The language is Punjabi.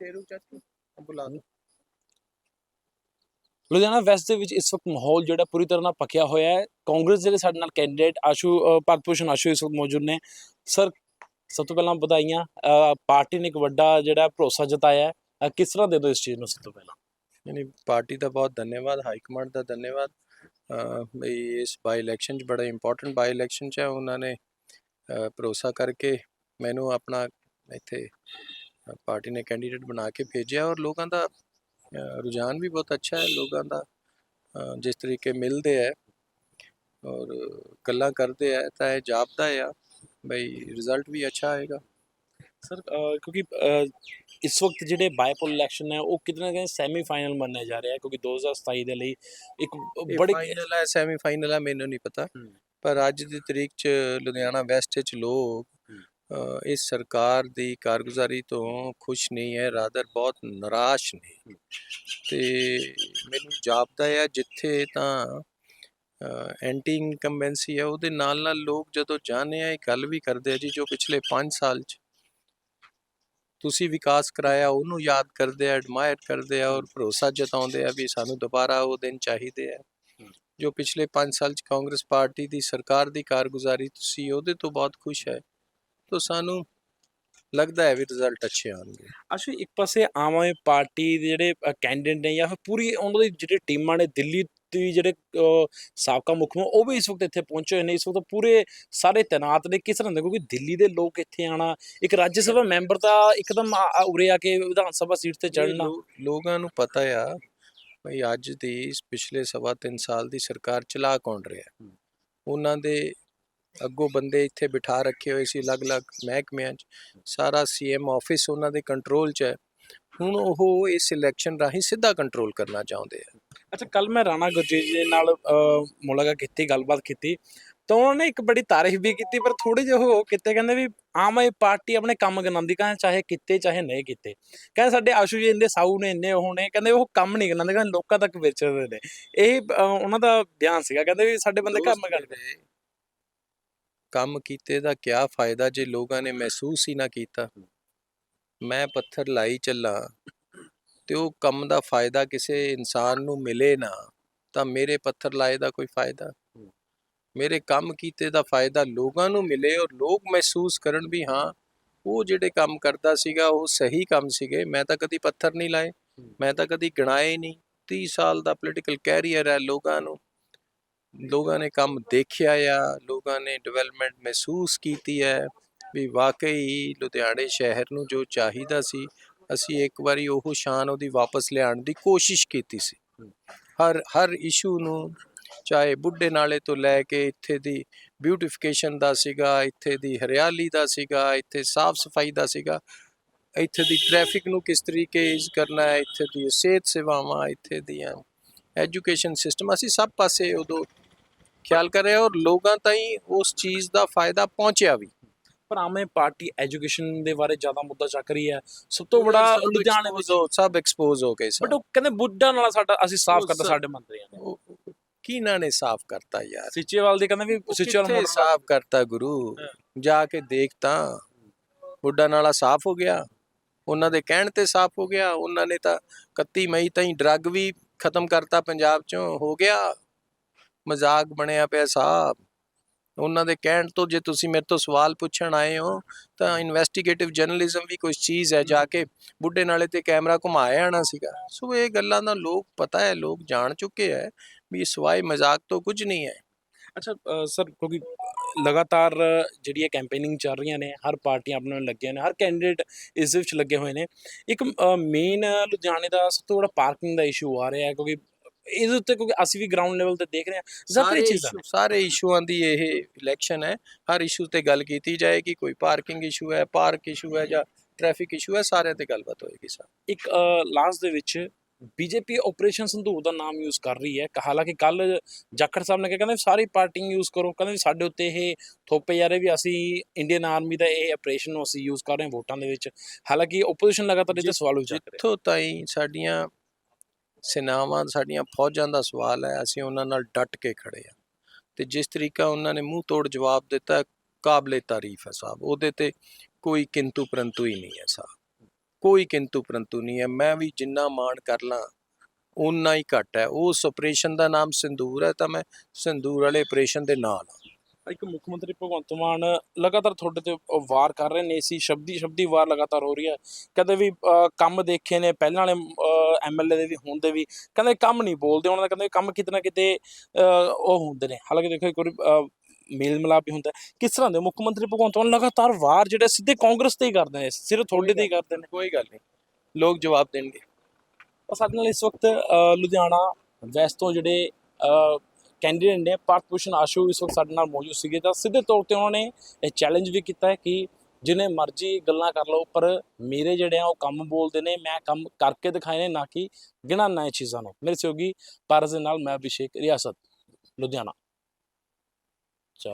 ਸ਼ੇਰੂ ਚਾਚੂ ਬੁਲਾ ਦੋ ਲੁਧਿਆਣਾ ਵੈਸਟ ਦੇ ਵਿੱਚ ਇਸ ਵਕਤ ਮਾਹੌਲ ਜਿਹੜਾ ਪੂਰੀ ਤਰ੍ਹਾਂ ਨਾਲ ਪੱਕਿਆ ਹੋਇਆ ਹੈ। ਕਾਂਗਰਸ ਦੇ ਸਾਡੇ ਨਾਲ ਕੈਂਡੀਡੇਟ ਆਸ਼ੂ ਭੂਸ਼ਣ ਆਸ਼ੂ ਇਸ ਵਕਤ ਮੌਜੂਦ ਨੇ। ਸਰ ਸਭ ਤੋਂ ਪਹਿਲਾਂ ਵਧਾਈਆਂ। ਪਾਰਟੀ ਨੇ ਇੱਕ ਵੱਡਾ ਜਿਹੜਾ ਭਰੋਸਾ ਜਤਾਇਆ ਹੈ। ਕਿਸ ਤਰ੍ਹਾਂ ਦੇ ਦੋ ਇਸ ਚੀਜ਼ ਨੂੰ ਸਭ ਤੋਂ ਪਹਿਲਾਂ? ਯਾਨੀ ਪਾਰਟੀ ਦਾ ਬਹੁਤ ਧੰਨਵਾਦ ਹਾਈ ਕਮਾਂਡ ਦਾ ਧੰਨਵਾਦ। ਵੀ ਇਸ ਬਾਈ ਇਲੈਕਸ਼ਨ 'ਚ ਬੜਾ ਇੰਪੋਰਟੈਂਟ ਬਾਈ ਇਲੈਕਸ਼ਨ 'ਚ ਹੈ। ਉਹਨਾਂ ਨੇ ਭਰੋਸਾ ਕਰਕੇ ਮੈਨੂੰ ਆਪਣਾ ਇੱਥੇ ਪਾਰਟੀ ਨੇ ਕੈਂਡੀਡੇਟ ਬਣਾ ਕੇ ਭੇਜਿਆ ਔਰ ਲੋਕਾਂ ਦਾ ਰੁਝਾਨ ਵੀ ਬਹੁਤ ਅੱਛਾ ਹੈ ਲੋਕਾਂ ਦਾ ਜਿਸ ਤਰੀਕੇ ਮਿਲਦੇ ਹੈ ਔਰ ਗੱਲਾਂ ਕਰਦੇ ਹੈ ਤਾਂ ਇਹ ਜਾਪਦਾ ਆ ਬਈ ਰਿਜ਼ਲਟ ਵੀ ਅੱਛਾ ਆਏਗਾ ਸਰ ਕਿਉਂਕਿ ਇਸ ਵਕਤ ਜਿਹੜੇ ਬਾਈਪੋਲ ਇਲੈਕਸ਼ਨ ਹੈ ਉਹ ਕਿਤੇ ਨਾ ਕਿਤੇ ਸੈਮੀ ਫਾਈਨਲ ਮੰਨਿਆ ਜਾ ਰਿਹਾ ਹੈ ਕਿਉਂਕਿ 2027 ਦੇ ਲਈ ਇੱਕ ਬੜੀ ਫਾਈਨਲ ਹੈ ਸੈਮੀ ਫਾਈਨਲ ਹੈ ਮੈਨੂੰ ਨਹੀਂ ਪਤਾ। ਪਰ ਅੱਜ ਦੀ ਤਰੀਕ 'ਚ ਲੁਧਿਆਣਾ ਵੈਸਟ 'ਚ ਲੋਕ ਇਸ ਸਰਕਾਰ ਦੀ ਕਾਰਗੁਜ਼ਾਰੀ ਤੋਂ ਖੁਸ਼ ਨਹੀਂ ਹੈ ਰਾਦਰ ਬਹੁਤ ਨਿਰਾਸ਼ ਨੇ। ਤੇ ਮੈਨੂੰ ਜਾਪਦਾ ਹੈ ਜਿੱਥੇ ਤਾਂ ਐਂਟੀ ਇਨਕੰਬੈਂਸੀ ਹੈ ਉਹਦੇ ਨਾਲ ਨਾਲ ਲੋਕ ਜਦੋਂ ਜਾਣੇ ਆ, ਇਹ ਗੱਲ ਵੀ ਕਰਦੇ ਆ ਜੀ, ਜੋ ਪਿਛਲੇ 5 ਸਾਲ 'ਚ ਤੁਸੀਂ ਵਿਕਾਸ ਕਰਾਇਆ, ਉਹਨੂੰ ਯਾਦ ਕਰਦੇ ਆ ਐਡਮਾਇਰ ਕਰਦੇ ਆ ਔਰ ਭਰੋਸਾ ਜਤਾਉਂਦੇ ਆ ਵੀ ਸਾਨੂੰ ਦੁਬਾਰਾ ਉਹ ਦਿਨ ਚਾਹੀਦੇ ਆ। ਜੋ ਪਿਛਲੇ 5 ਸਾਲ ਚ ਕਾਂਗਰਸ ਪਾਰਟੀ ਦੀ ਸਰਕਾਰ ਦੀ ਕਾਰਗੁਜ਼ਾਰੀ ਤੁਸੀਂ ਉਹਦੇ ਤੋਂ ਬਹੁਤ ਖੁਸ਼ ਹੈ। ਤਾਂ ਸਾਨੂੰ ਲੱਗਦਾ ਹੈ ਵੀ ਰਿਜ਼ਲਟ ਅੱਛੇ ਆਉਣਗੇ। ਅਸ਼ੂ ਇੱਕ ਪਾਸੇ ਆਮ ਆਦਮੀ ਪਾਰਟੀ ਦੇ ਜਿਹੜੇ ਕੈਂਡੀਡੇਟ ਨੇ ਜਾਂ ਫਿਰ ਪੂਰੀ ਉਹਨਾਂ ਦੀ ਜਿਹੜੇ ਟੀਮਾਂ ਨੇ ਦਿੱਲੀ ਦੀ ਜਿਹੜੇ ਸਾਬਕਾ ਮੁੱਖ ਮੰਤਰੀ ਉਹ ਵੀ ਇਸ ਵਕਤ ਇੱਥੇ ਪਹੁੰਚੇ ਹੋਏ ਨੇ। ਇਸ ਵਕਤ ਪੂਰੇ ਸਾਰੇ ਤੈਨਾਤ ਨੇ। ਕਿਸ ਤਰ੍ਹਾਂ ਦੇ? ਕਿਉਂਕਿ ਦਿੱਲੀ ਦੇ ਲੋਕ ਇੱਥੇ ਆਣਾ ਇੱਕ ਰਾਜ ਸਭਾ ਮੈਂਬਰ ਦਾ ਇੱਕਦਮ ਉਰੇ ਆ ਕੇ ਵਿਧਾਨ ਸਭਾ ਸੀਟ ਤੇ ਲੋ- ਲੋਕਾਂ ਨੂੰ ਪਤਾ ਆ ਭਈ ਅੱਜ ਦੀ ਪਿਛਲੇ ਸਵਾ ਤਿੰਨ ਸਾਲ ਦੀ ਸਰਕਾਰ ਚਲਾ ਕੌਣ ਰਿਹਾ। ਉਹਨਾਂ ਦੇ ਅੱਗੋਂ ਬੰਦੇ ਇੱਥੇ ਬਿਠਾ ਰੱਖੇ ਹੋਏ ਸੀ ਅਲੱਗ-ਅਲੱਗ ਮਹਿਕਮਿਆਂ 'ਚ। ਸਾਰਾ ਸੀਐਮ ਆਫਿਸ ਉਹਨਾਂ ਦੇ ਕੰਟਰੋਲ 'ਚ ਹੈ। ਹੁਣ ਉਹ ਇਸ ਇਲੈਕਸ਼ਨ ਰਾਹੀਂ ਸਿੱਧਾ ਕੰਟਰੋਲ ਕਰਨਾ ਚਾਹੁੰਦੇ ਆ। ਅੱਛਾ ਕੱਲ ਮੈਂ ਰਾਣਾ ਗੁਰਜੀਤ ਜੀ ਨਾਲ ਮੁਲਾਕਾਤ ਕੀਤੀ ਗੱਲਬਾਤ ਕੀਤੀ। ਤਾਂ ਉਹਨਾਂ ਨੇ ਇੱਕ ਬੜੀ ਤਾਰੀਫ ਵੀ ਕੀਤੀ ਪਰ ਥੋੜੇ ਜਿਹੇ ਉਹ ਕਿਤੇ ਕਹਿੰਦੇ ਵੀ ਆਮ ਆਦਮੀ ਪਾਰਟੀ ਆਪਣੇ ਕੰਮ ਗਨਾਉਂਦੀ ਕਹਿੰਦੇ ਚਾਹੇ ਕੀਤੇ ਚਾਹੇ ਨਹੀਂ ਕੀਤੇ। ਕਹਿੰਦੇ ਸਾਡੇ ਆਸ਼ੂ ਜੀ ਇੰਨੇ ਸਾਊ ਨੇ ਇੰਨੇ ਉਹ ਨੇ ਕਹਿੰਦੇ ਉਹ ਕੰਮ ਨਹੀਂ ਗਨਾਉਂਦੇ ਕਹਿੰਦੇ ਲੋਕਾਂ ਤੱਕ ਵਿਚਰਦੇ ਨੇ। ਇਹ ਉਹਨਾਂ ਦਾ ਬਿਆਨ ਸੀਗਾ ਕਹਿੰਦੇ ਵੀ ਸਾਡੇ ਬੰਦੇ ਕੰਮ ਕਰਦੇ ਕੰਮ ਕੀਤੇ ਦਾ ਕੀ ਫਾਇਦਾ ਜੇ ਲੋਕਾਂ ਨੇ ਮਹਿਸੂਸ ਹੀ ਨਾ ਕੀਤਾ? ਮੈਂ ਪੱਥਰ ਲਾਈ ਚੱਲਾਂ ਤੇ ਉਹ ਕੰਮ ਦਾ ਫਾਇਦਾ ਕਿਸੇ ਇਨਸਾਨ ਨੂੰ ਮਿਲੇ ਨਾ, ਤਾਂ ਮੇਰੇ ਪੱਥਰ ਲਾਏ ਦਾ ਕੋਈ ਫਾਇਦਾ? ਮੇਰੇ ਕੰਮ ਕੀਤੇ ਦਾ ਫਾਇਦਾ ਲੋਕਾਂ ਨੂੰ ਮਿਲੇ ਔਰ ਲੋਕ ਮਹਿਸੂਸ ਕਰਨ ਵੀ ਹਾਂ, ਉਹ ਜਿਹੜੇ ਕੰਮ ਕਰਦਾ ਸੀਗਾ, ਉਹ ਸਹੀ ਕੰਮ ਸੀਗੇ। ਮੈਂ ਤਾਂ ਕਦੀ ਪੱਥਰ ਨਹੀਂ ਲਾਏ, ਮੈਂ ਤਾਂ ਕਦੀ ਗਿਣਾਏ ਨਹੀਂ। 30 ਸਾਲ ਦਾ ਪੋਲੀਟੀਕਲ ਕੈਰੀਅਰ ਹੈ ਲੋਕਾਂ ਨੂੰ। ਲੋਕਾਂ ਨੇ ਕੰਮ ਦੇਖਿਆ ਆ, ਲੋਕਾਂ ਨੇ ਡਿਵੈਲਪਮੈਂਟ ਮਹਿਸੂਸ ਕੀਤੀ ਹੈ ਵੀ ਵਾਕਈ ਲੁਧਿਆਣੇ ਸ਼ਹਿਰ ਨੂੰ ਜੋ ਚਾਹੀਦਾ ਸੀ, ਅਸੀਂ ਇੱਕ ਵਾਰੀ ਉਹ ਸ਼ਾਨ ਉਹਦੀ ਵਾਪਸ ਲਿਆਉਣ ਦੀ ਕੋਸ਼ਿਸ਼ ਕੀਤੀ ਸੀ। ਹਰ ਹਰ ਇਸ਼ੂ ਨੂੰ ਚਾਹੇ ਬੁੱਢੇ ਨਾਲੇ ਤੋਂ ਲੈ ਕੇ ਇੱਥੇ ਦੀ ਬਿਊਟੀਫਿਕੇਸ਼ਨ ਦਾ ਸੀਗਾ, ਇੱਥੇ ਦੀ ਹਰਿਆਲੀ ਦਾ ਸੀਗਾ, ਇੱਥੇ ਸਾਫ਼ ਸਫ਼ਾਈ ਦਾ ਸੀਗਾ, ਇੱਥੇ ਦੀ ਟ੍ਰੈਫਿਕ ਨੂੰ ਕਿਸ ਤਰੀਕੇ ਯੂਜ਼ ਕਰਨਾ ਹੈ, ਇੱਥੇ ਦੀ ਸਿਹਤ ਸੇਵਾਵਾਂ, ਇੱਥੇ ਦੀਆਂ ਐਜੂਕੇਸ਼ਨ ਸਿਸਟਮ ਅਸੀਂ ਸਭ ਪਾਸੇ ਉਦੋਂ ਖਿਆਲ ਕਰ ਰਹੇ ਔਰ ਲੋਕਾਂ ਤਾਈਂ ਉਸ ਚੀਜ਼ ਦਾ ਫਾਇਦਾ ਪਹੁੰਚਿਆ ਵੀ। ਪਰ ਆਮ ਪਾਰਟੀ ਐਜੂਕੇਸ਼ਨ ਦੇ ਬਾਰੇ ਜ਼ਿਆਦਾ ਮੁੱਦਾ ਚੱਕ ਰਹੀ ਹੈ। ਸਭ ਤੋਂ ਬੜਾ ਲੁਧਿਆਣੇ ਹੋ- ਸਭ ਐਕਸਪੋਜ਼ ਹੋ ਗਏ ਸਭ ਬਟ ਉਹ ਕਹਿੰਦੇ ਬੁੱਢਾ ਨਾਲ ਸਾਡਾ ਅਸੀਂ ਸਾਫ਼ ਕਰਤਾ ਸਾਡੇ ਮੰਤਰੀਆਂ ਨੇ। ਕਿਹਨਾਂ ਨੇ ਸਾਫ਼ ਕਰਤਾ ਯਾਰ? ਸਿੱਚੇਵਾਲ ਦੇ ਕਹਿੰਦੇ ਵੀ ਸਿੱਚੇਵਾਲ ਮੋਟਰ ਸਾਫ਼ ਕਰਤਾ ਗੁਰੂ। ਜਾ ਕੇ ਦੇਖ ਤਾਂ। ਬੁੱਢਾ ਨਾਲਾ ਸਾਫ਼ ਹੋ ਗਿਆ। ਉਹਨਾਂ ਦੇ ਕਹਿਣ ਤੇ ਸਾਫ਼ ਹੋ ਗਿਆ। ਉਹਨਾਂ ਨੇ ਤਾਂ 31 ਮਈ ਤਾਈਂ ਡਰੱਗ ਵੀ ਖਤਮ ਕਰਤਾ ਪੰਜਾਬ ਚੋਂ। ਹੋ ਗਿਆ। ਮਜ਼ਾਕ ਬਣਿਆ ਪਿਆ ਸਾਹਿਬ ਉਹਨਾਂ ਦੇ ਕਹਿਣ ਤੋਂ ਜੇ ਤੁਸੀਂ ਮੇਰੇ ਤੋਂ ਸਵਾਲ ਪੁੱਛਣ ਆਏ ਹੋ, ਤਾਂ ਇਨਵੈਸਟੀਗੇਟਿਵ ਜਰਨਲਿਜ਼ਮ ਵੀ ਕੁਝ ਚੀਜ਼ ਹੈ ਜਾ ਕੇ ਬੁੱਢੇ ਨਾਲੇ ਤੇ ਕੈਮਰਾ ਘੁਮਾਇਆ ਆਣਾ ਸੀਗਾ। ਸੋ ਇਹ ਗੱਲਾਂ ਦਾ ਲੋਕ ਪਤਾ ਹੈ, ਲੋਕ ਜਾਣ ਚੁੱਕੇ ਹੈ ਵੀ ਸਵਾਏ ਮਜ਼ਾਕ ਤੋਂ ਕੁਝ ਨਹੀਂ ਹੈ। ਅੱਛਾ ਸਰ, ਕਿਉਂਕਿ ਲਗਾਤਾਰ ਜਿਹੜੀ ਇਹ ਕੈਂਪੇਨਿੰਗ ਚੱਲ ਰਹੀਆਂ ਨੇ, ਹਰ ਪਾਰਟੀਆਂ ਆਪਣੇ ਨਾਲ ਲੱਗੀਆਂ ਨੇ, ਹਰ ਕੈਂਡੀਡੇਟ ਇਸ ਵਿੱਚ ਲੱਗੇ ਹੋਏ ਨੇ। ਇੱਕ ਮੇਨ ਲੁਧਿਆਣੇ ਦਾ ਸਭ ਤੋਂ ਬੜਾ ਪਾਰਕਿੰਗ ਦਾ ਇਸ਼ੂ ਆ ਰਿਹਾ ਹੈ, ਕਿਉਂਕਿ ਇਹਦੇ ਉੱਤੇ ਕਿਉਂਕਿ ਅਸੀਂ ਵੀ ਗਰਾਊਂਡ ਲੈਵਲ ਤੇ ਦੇਖ ਰਹੇ ਹਾਂ ਸਾਰੇ ਚੀਜ਼ਾਂ ਸਾਰੇ ਇਸ਼ੂਆਂ ਦੀ ਇਹ ਇਲੈਕਸ਼ਨ ਹੈ। ਹਰ ਇਸ਼ੂ ਤੇ ਗੱਲ ਕੀਤੀ ਜਾਏਗੀ ਕੋਈ ਪਾਰਕਿੰਗ ਇਸ਼ੂ ਹੈ ਪਾਰਕ ਇਸ਼ੂ ਹੈ ਜਾਂ ਟ੍ਰੈਫਿਕ ਇਸ਼ੂ ਹੈ ਸਾਰਿਆਂ ਤੇ ਗੱਲਬਾਤ ਹੋਏਗੀ ਸਰ। ਇੱਕ ਲਾਸਟ ਦੇ ਵਿੱਚ ਬੀਜੇਪੀ ਆਪਰੇਸ਼ਨ ਸੰਧੂਰ ਦਾ ਨਾਮ ਯੂਜ਼ ਕਰ ਰਹੀ ਹੈ। ਕ- ਹਾਲਾਂਕਿ ਕੱਲ ਜਾਖੜ ਸਾਹਿਬ ਨੇ ਕਿਹਾ ਕਹਿੰਦੇ ਸਾਰੀ ਪਾਰਟੀਆਂ ਯੂਜ਼ ਕਰੋ ਕਹਿੰਦੇ ਸਾਡੇ ਉੱਤੇ ਇਹ ਥੋਪੇ ਜਾ ਰਹੇ ਵੀ ਅਸੀਂ ਇੰਡੀਅਨ ਆਰਮੀ ਦਾ ਇਹ ਆਪਰੇਸ਼ਨ ਨੂੰ ਅਸੀਂ ਯੂਜ਼ ਕਰ ਰਹੇ ਹਾਂ ਵੋਟਾਂ ਦੇ ਵਿੱਚ। ਹਾਲਾਂਕਿ ਆਪੋਜੀਸ਼ਨ ਲਗਾਤਾਰ ਇਹ ਤੇ ਸਵਾਲ ਉਠਾ ਰਿਹਾ ਜਿੱਥੋਂ ਤਾਈਂ ਸਾਡੀਆਂ ਸੈਨਾਵਾਂ ਸਾਡੀਆਂ ਫੌਜਾਂ ਦਾ ਸਵਾਲ ਹੈ, ਅਸੀਂ ਉਹਨਾਂ ਨਾਲ ਡਟ ਕੇ ਖੜੇ ਆ ਤੇ ਜਿਸ ਤਰੀਕਾ ਉਹਨਾਂ ਨੇ ਮੂੰਹ ਤੋੜ ਜਵਾਬ ਦਿੱਤਾ, ਕਾਬਲੇ ਤਾਰੀਫ ਹੈ ਸਾਹਿਬ ਉਹਦੇ ਤੇ ਕੋਈ ਕਿੰਤੂ ਪਰੰਤੂ ਹੀ ਨਹੀਂ ਹੈ ਸਾਹਿਬ ਕੋਈ ਕਿੰਤੂ ਪਰੰਤੂ ਨਹੀਂ ਹੈ। ਮੈਂ ਵੀ ਜਿੰਨਾ ਮਾਣ ਕਰ ਲਾਂ ਉਨਾ ਹੀ ਘੱਟ ਹੈ। ਉਸ ਆਪਰੇਸ਼ਨ ਦਾ ਨਾਮ ਸਿੰਦੂਰ ਹੈ, ਤਾਂ ਮੈਂ ਸਿੰਦੂਰ ਵਾਲੇ ਆਪਰੇਸ਼ਨ ਦੇ ਨਾਲ ਹਾਂ। ਇੱਕ ਮੁੱਖ ਮੰਤਰੀ ਭਗਵੰਤ ਮਾਨ ਲਗਾਤਾਰ ਤੁਹਾਡੇ ਤੇ ਵਾਰ ਕਰ ਰਹੇ ਨੇ ਸੀ ਸ਼ਬਦੀ ਸ਼ਬਦੀ ਵਾਰ ਲਗਾਤਾਰ ਹੋ ਰਹੀ ਹੈ। ਕਦੇ ਵੀ ਕੰਮ ਦੇਖੇ ਨੇ ਪਹਿਲਾਂ ਵਾਲੇ ਐਮਐਲਏ ਦੇ ਵੀ ਹੁਣ ਦੇ ਵੀ ਕਹਿੰਦੇ ਕੰਮ ਨਹੀਂ ਬੋਲਦੇ ਉਹਨਾਂ ਦਾ ਕਹਿੰਦੇ ਕੰਮ ਕਿਤੇ ਨਾ ਕਿਤੇ ਉਹ ਹੁੰਦੇ ਨੇ। ਹਾਲਾਂਕਿ ਦੇਖੋ ਇੱਕ ਵਾਰੀ ਮੇਲ ਮਿਲਾਪ ਵੀ ਹੁੰਦਾ। ਕਿਸ ਤਰ੍ਹਾਂ ਦੇ ਮੁੱਖ ਮੰਤਰੀ ਭਗਵੰਤ ਮਾਨ ਲਗਾਤਾਰ ਵਾਰ ਜਿਹੜੇ ਸਿੱਧੇ ਕਾਂਗਰਸ ਤੇ ਹੀ ਕਰਦੇ ਨੇ ਸਿਰਫ ਤੁਹਾਡੇ ਤੇ ਹੀ ਕਰਦੇ ਨੇ? ਕੋਈ ਗੱਲ ਨਹੀਂ। ਲੋਕ ਜਵਾਬ ਦੇਣਗੇ। ਸਾਡੇ ਨਾਲ ਇਸ ਵਕਤ ਲੁਧਿਆਣਾ ਵੈਸਟ ਤੋਂ ਜਿਹੜੇ ਕੈਂਡੀਡੇਟ ਨੇ ਭਾਰਤ ਭੂਸ਼ਣ ਆਸ਼ੂ ਇਸ ਵਕਤ ਸਾਡੇ ਨਾਲ ਮੌਜੂਦ ਸੀਗੇ ਤਾਂ ਸਿੱਧੇ ਤੌਰ ਤੇ ਉਹਨਾਂ ਨੇ ਇਹ ਚੈਲੰਜ ਵੀ ਕੀਤਾ ਹੈ ਕਿ ਜਿਨੇ ਮਰਜ਼ੀ ਗੱਲਾਂ ਕਰ ਲਓ, ਪਰ ਮੇਰੇ ਜਿਹੜੇ ਆ ਉਹ ਕੰਮ ਬੋਲਦੇ ਨੇ, ਮੈਂ ਕੰਮ ਕਰਕੇ ਦਿਖਾਏ ਨੇ, ਨਾ ਕਿ ਗਿਣਾ ਇਹ ਚੀਜ਼ਾਂ ਨੂੰ। ਮੇਰੇ ਸਹਿਯੋਗੀ ਭਾਰਤ ਦੇ ਨਾਲ ਮੈਂ ਅਭਿਸ਼ੇਕ ਰਿਆਸਤ, ਲੁਧਿਆਣਾ।